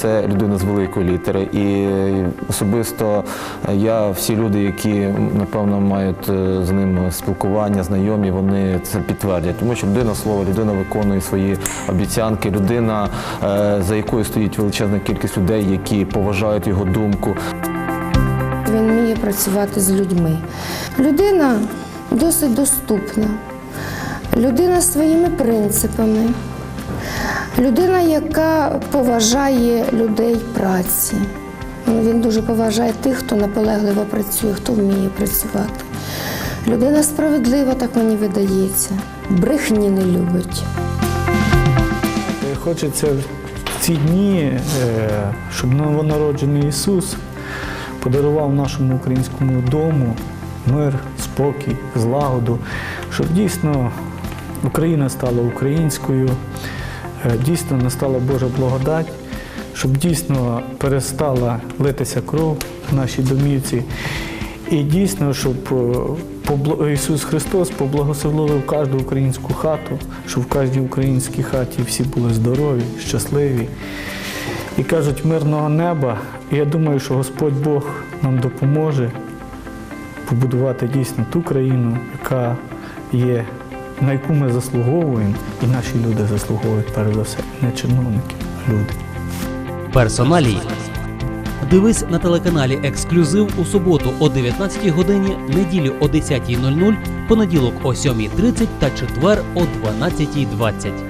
Це людина з великої літери, і особисто я, всі люди, які напевно мають е, з ним спілкування, знайомі, вони це підтвердять. Тому що людина слово, людина виконує свої обіцянки, людина, е, за якою стоїть величезна кількість людей, які поважають його думку. Він вміє працювати з людьми. Людина досить доступна, людина своїми принципами, людина, яка поважає людей праці. Ну, Він дуже поважає тих, хто наполегливо працює, хто вміє працювати. Людина справедлива, так мені видається. Брехні не любить. Е, Хочеться в ці дні, е, щоб новонароджений Ісус подарував нашому українському дому мир, спокій, злагоду, щоб дійсно Україна стала українською, е, дійсно настала Божа благодать, щоб дійсно перестала литися кров в нашій домівці. І дійсно, щоб е, Ісус Христос поблагословив кожну українську хату, щоб в кожній українській хаті всі були здорові, щасливі. І кажуть, мирного неба. І я думаю, що Господь Бог нам допоможе побудувати дійсно ту країну, яка є, на яку ми заслуговуємо, і наші люди заслуговують перш за все, не чиновники, а люди. Персоналії. Дивись на телеканалі Ексклюзив у суботу о 19 годині, неділю о 10.00, понеділок о 7.30 та четвер о 12.20.